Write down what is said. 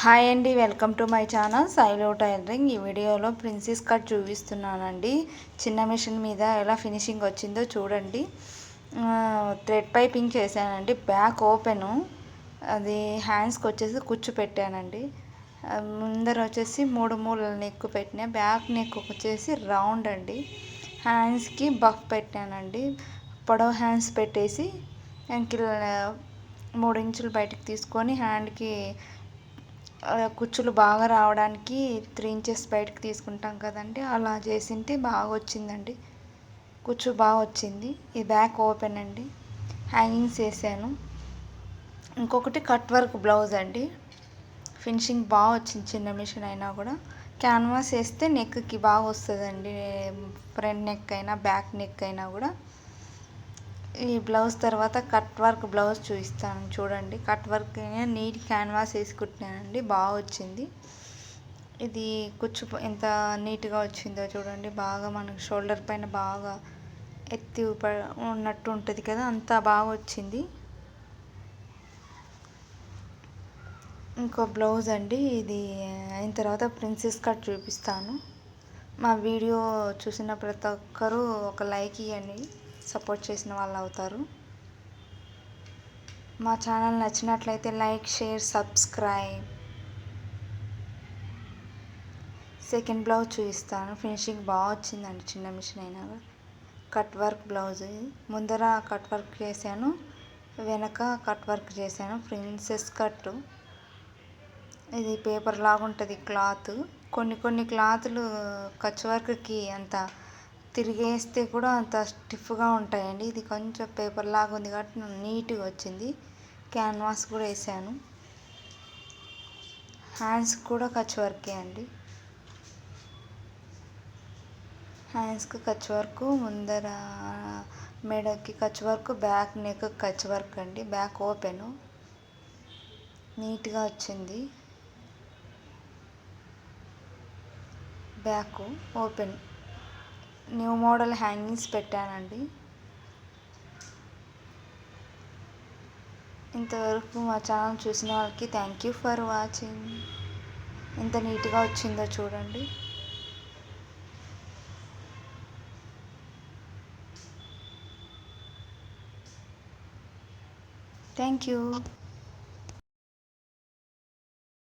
Hi అండి welcome to my channel సైలో tailoring. ఈ వీడియోలో ప్రిన్సెస్ కట్ చూపిస్తున్నానండి. చిన్న మిషన్ మీద ఎలా ఫినిషింగ్ వచ్చిందో చూడండి. థ్రెడ్ పైపింగ్ చేశానండి బ్యాక్ ఓపెను. అది హ్యాండ్స్కి వచ్చేసి కుచ్చు పెట్టానండి. ముందర వచ్చేసి మూడు మూలల నెక్ పెట్టిన బ్యాక్ నెక్ వచ్చేసి రౌండ్ అండి. హ్యాండ్స్కి బఫ్ పెట్టానండి. పొడవు హ్యాండ్స్ పెట్టేసి యాంకిల్ మూడు ఇంచులు బయటకు తీసుకొని హ్యాండ్కి కుచ్చులు బాగా రావడానికి త్రీ ఇంచెస్ బయటకు తీసుకుంటాం కదండి. అలా చేసింటే బాగా వచ్చిందండి. కుచ్చు బాగా వచ్చింది. ఈ బ్యాక్ ఓపెన్ అండి. హ్యాంగింగ్స్ వేసాను ఇంకొకటి కట్ వర్క్ బ్లౌజ్ అండి. ఫినిషింగ్ బాగా వచ్చింది చిన్న మిషన్ అయినా కూడా. క్యాన్వాస్ వేస్తే నెక్కి బాగా వస్తుందండి. ఫ్రంట్ నెక్ అయినా బ్యాక్ నెక్ అయినా కూడా. ఈ బ్లౌజ్ తర్వాత కట్ వర్క్ బ్లౌజ్ చూపిస్తాను చూడండి. కట్ వర్క్ నీట్ క్యాన్వాస్ వేసుకుంటున్నానండి బాగా వచ్చింది. ఇది కుచ్చు ఎంత నీట్గా వచ్చిందో చూడండి. బాగా మనకు షోల్డర్ పైన బాగా ఎత్తి ఉన్నట్టు ఉంటుంది కదా అంత బాగా వచ్చింది. ఇంకో బ్లౌజ్ అండి ఇది అయిన తర్వాత ప్రిన్సెస్ కట్ చూపిస్తాను. మా వీడియో చూసిన ప్రతి ఒక్కరూ ఒక లైక్ ఇవ్వండి సపోర్ట్ చేసిన వాళ్ళు అవుతారు. మా ఛానల్ నచ్చినట్లయితే like share subscribe. Second blouse చూపిస్తాను. ఫినిషింగ్ బాగా వచ్చిందండి. చిన్న మిషన్ అయినా కట్ వర్క్ బ్లౌజ్ ముందర కట్ వర్క్ చేశాను. వెనక కట్ వర్క్ చేశాను. ప్రిన్సెస్ కట్ ఇది పేపర్ లాగా ఉంటుంది క్లాత్. కొన్ని కొన్ని క్లాతులు కచ్ వర్క్కి అంత తిరిగేస్తే కూడా అంత స్టిఫ్గా ఉంటాయండి. ఇది కొంచెం పేపర్ లాగా ఉంది కాబట్టి నీట్గా వచ్చింది. క్యాన్వాస్ కూడా వేసాను. హ్యాండ్స్ కూడా కచ్ వర్కే అండి. హ్యాండ్స్కి కచ్ వర్క్ ముందర మెడకి Kutch work back neck Kutch work అండి. Back open. నీట్గా వచ్చింది. Back open. New model hangings పెట్టానండి. ఇంతవరకు మా ఛానల్ చూసిన వాళ్ళకి థ్యాంక్ యూ ఫర్ వాచింగ్ ఎంత నీట్గా వచ్చిందో చూడండి. Thank you